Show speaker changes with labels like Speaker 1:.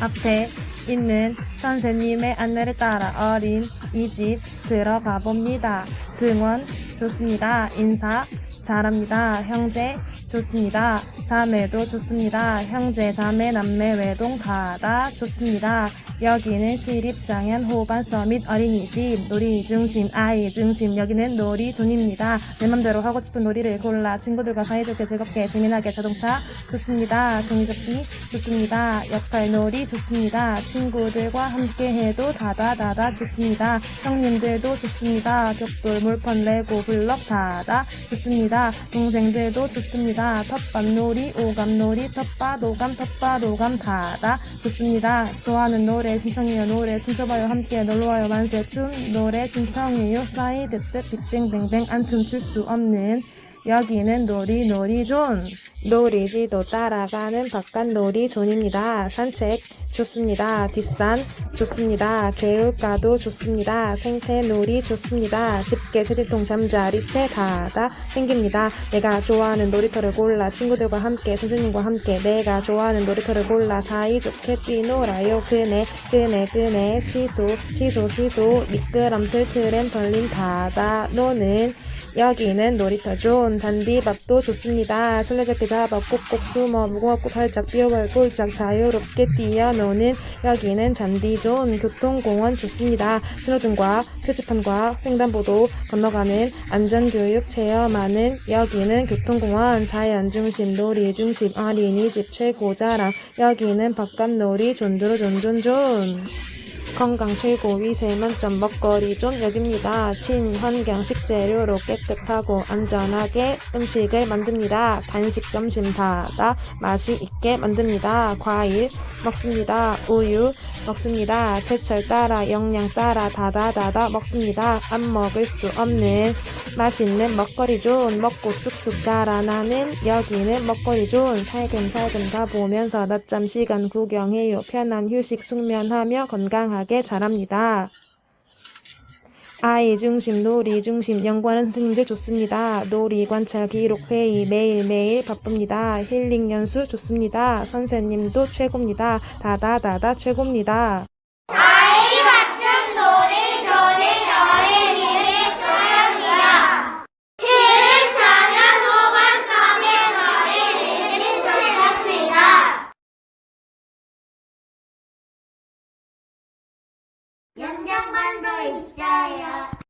Speaker 1: 앞에 있는 선생님의 안내를 따라 어린 이 집 들어가 봅니다. 등원 좋습니다. 인사 잘합니다. 형제 좋습니다. 자매도 좋습니다. 형제, 자매, 남매, 외동 다 다 좋습니다. 여기는 시립장현 호반 서밋 어린이집 놀이 중심 아이 중심 여기는 놀이존입니다. 내 맘대로 하고 싶은 놀이를 골라 친구들과 사이좋게 즐겁게 재미나게 자동차 좋습니다. 종이접기 좋습니다. 역할 놀이 좋습니다. 친구들과 함께 해도 다다다다 좋습니다. 형님들도 좋습니다. 벽돌 물펀 레고 블럭 다다 좋습니다. 동생들도 좋습니다. 텃밭놀이 오감놀이 텃밭 오감 텃밭 오감 다다 좋습니다. 좋아하는 노래 신청해요. 노래 춤춰봐요. 함께 놀러와요. 만세 춤 노래 신청해요. 사이드 뜻 빅뱅뱅뱅 안 춤출 수 없는 여기는 놀이 놀이존 놀이지도 따라가는 바깥 놀이존입니다. 산책 좋습니다. 뒷산 좋습니다. 개울가도 좋습니다. 생태놀이 좋습니다. 집게 세제통 잠자리 채 다다 생깁니다. 내가 좋아하는 놀이터를 골라 친구들과 함께 선생님과 함께 내가 좋아하는 놀이터를 골라 사이좋게 뛰놀아요. 그네 그네 그네 시소 시소 시소 미끄럼 틀 트램펄린 다다 노는 여기는 놀이터존 잔디밥도 좋습니다. 술래잡기 잡아 꼭꼭 숨어 무궁화꽃 활짝 피어볼 꼴짝 자유롭게 뛰어노는 여기는 잔디존 교통공원 좋습니다. 신호등과 표지판과 횡단보도 건너가는 안전교육 체험하는 여기는 교통공원 자연중심 놀이중심 어린이집 최고자랑 여기는 바깥놀이 존두로 존존존 건강 최고 위세 만점 먹거리 존 여기입니다. 친환경 식재료로 깨끗하고 안전하게 음식을 만듭니다. 간식 점심 다다 맛이 있게 만듭니다. 과일 먹습니다. 우유 먹습니다. 제철 따라 영양 따라 다다다다 먹습니다. 안 먹을 수 없는 맛있는 먹거리 존 먹고 쑥쑥 자라나는 여기는 먹거리 존 살금살금 가보면서 낮잠 시간 구경해요. 편한 휴식 숙면하며 건강하게 자랍니다. 아이 중심, 놀이 중심, 연구하는 선생님들 좋습니다. 놀이, 관찰, 기록, 회의 매일매일 바쁩니다. 힐링 연수 좋습니다. 선생님도 최고입니다. 다다다다 최고입니다. Alma Isaiah.